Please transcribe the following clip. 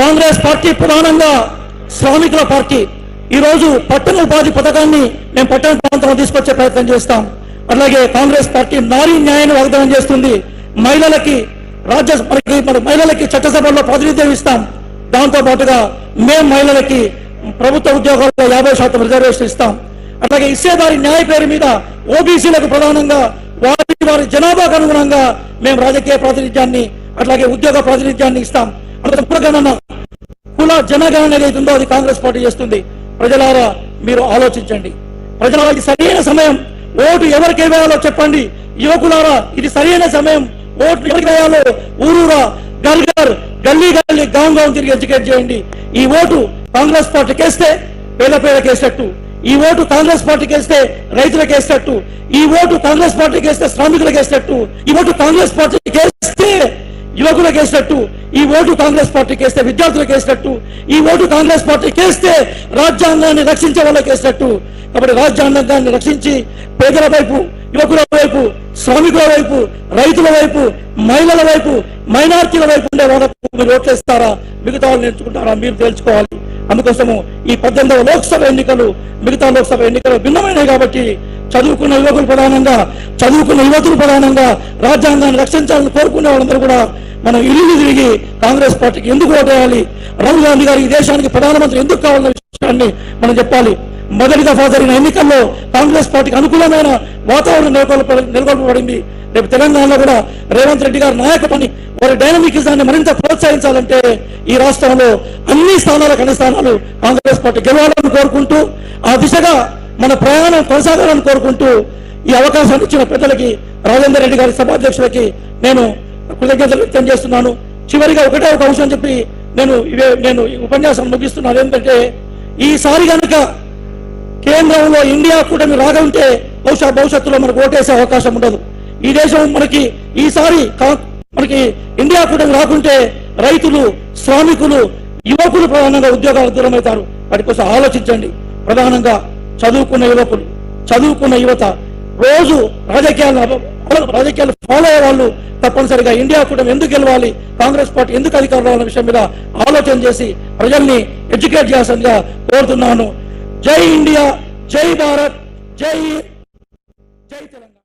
Congress party ప్రధానంగా శ్రామికుల party. ఈ రోజు పట్టణ ఉపాధి పథకాన్ని మేము పట్టణ ప్రాంతంలో తీసుకొచ్చే ప్రయత్నం చేస్తాం. అలాగే కాంగ్రెస్ పార్టీ నారీ న్యాయాన్ని వాగ్దానం చేస్తుంది. మహిళలకి రాజ్య మనకి మహిళలకి చట్టసభల్లో ప్రాతినిధ్యం ఇస్తాం. దాంతో పాటుగా మేము మహిళలకి ప్రభుత్వ ఉద్యోగాల్లో యాభై శాతం రిజర్వేషన్ ఇస్తాం. అట్లాగే ఇచ్చేదారి న్యాయ పేరు మీద ఓబీసీలకు ప్రధానంగా వారి వారి జనాభాకు అనుగుణంగా మేము రాజకీయ ప్రాతినిధ్యాన్ని అట్లాగే ఉద్యోగ ప్రాతినిధ్యాన్ని ఇస్తాం. అంటే కుల జనగణన ఏదైతే ఉందో అది కాంగ్రెస్ పార్టీ చేస్తుంది. ప్రజలారా మీరు ఆలోచించండి. ప్రజలారా ఇది సరైన సమయం. ఓటు ఎవరికి వేయాలో చెప్పండి. యువకులారా ఇది సరైన సమయం. ఓటు ఎవరికి వేయాలో ఊరూరా గల్ గల్ గల్లీ గల్లీ గాం గాం తిరిగి ఎడ్యుకేట్ చేయండి. ఈ ఓటు కాంగ్రెస్ పార్టీకి వేస్తే పేద పేదకి వేసేటట్టు ఈ ఓటు కాంగ్రెస్ పార్టీకి వేస్తే రైతులకు వేసేటట్టు ఈ ఓటు కాంగ్రెస్ పార్టీకి వేస్తే శ్రామికులకు వేసేటట్టు ఈ ఓటు కాంగ్రెస్ పార్టీకి వేస్తే యువకులకు వేసినట్టు ఈ ఓటు కాంగ్రెస్ పార్టీకి వేస్తే విద్యార్థులకు వేసినట్టు ఈ ఓటు కాంగ్రెస్ పార్టీకి వేస్తే రాజ్యాంగాన్ని రక్షించే వాళ్ళకి వేసినట్టు కాబట్టి రాజ్యాంగాన్ని రక్షించి పేదల వైపు యువకుల వైపు శ్రామికుల వైపు రైతుల వైపు మహిళల వైపు మైనార్టీల వైపు ఉండే వాళ్ళకు మీరు ఓట్లేస్తారా మిగతా వాళ్ళు నేర్చుకుంటారా మీరు తేల్చుకోవాలి. అందుకోసము ఈ పద్దెనిమిదవ లోక్సభ ఎన్నికలు మిగతా లోక్సభ ఎన్నికలు భిన్నమైనవి కాబట్టి చదువుకున్న యువకులు ప్రధానంగా చదువుకున్న యువతులు ప్రధానంగా రాజ్యాంగాన్ని రక్షించాలని కోరుకునే వాళ్ళందరూ కూడా మనం ఇల్లు తిరిగి కాంగ్రెస్ పార్టీకి ఎందుకు ఓటేయాలి రాహుల్ గాంధీ గారు ఈ దేశానికి ప్రధానమంత్రి ఎందుకు కావాలన్న విషయాన్ని మనం చెప్పాలి. మొదటి దఫా జరిగిన ఎన్నికల్లో కాంగ్రెస్ పార్టీకి అనుకూలమైన వాతావరణం నెలకొల్ప నెలకొల్పబడింది. రేపు తెలంగాణలో కూడా రేవంత్ రెడ్డి గారి నాయకత్వాన్ని వారి డైనమికిజాన్ని మరింత ప్రోత్సహించాలంటే ఈ రాష్ట్రంలో అన్ని స్థానాలకు అన్ని స్థానాలు కాంగ్రెస్ పార్టీ గెలవాలని కోరుకుంటూ ఆ దిశగా మన ప్రయాణం కొనసాగాలని కోరుకుంటూ ఈ అవకాశాన్ని ఇచ్చిన పెద్దలకి రాజేందర్ రెడ్డి గారి సభాధ్యక్షులకి నేను కృతజ్ఞతలు వ్యక్తం చేస్తున్నాను. చివరిగా ఒకటే ఒక అంశం చెప్పి నేను ఇవే నేను ఈ ఉపన్యాసం ముగిస్తున్నాను. ఏంటంటే ఈసారి కనుక కేంద్రంలో ఇండియా కూటమి రాగంటే బహుశా భవిష్యత్తులో మనకు ఓటేసే అవకాశం ఉండదు. ఈ దేశం మనకి ఈసారి మనకి ఇండియా కూటమి రాకుంటే రైతులు శ్రామికులు యువకులు ప్రధానంగా ఉద్యోగాలు దూరమవుతారు. వాటి కోసం ఆలోచించండి. ప్రధానంగా చదువుకున్న యువకులు చదువుకున్న యువత రోజు రాజకీయాలను రాజకీయాలు ఫాలో అయ్యే వాళ్ళు తప్పనిసరిగా ఇండియా కూటమి ఎందుకు గెలవాలి కాంగ్రెస్ పార్టీ ఎందుకు అధికారం అన్న విషయం మీద ఆలోచన చేసి ప్రజల్ని ఎడ్యుకేట్ చేయాల్సిందిగా కోరుతున్నాను. జై ఇండియా జై భారత్ జై జై తెలంగాణ.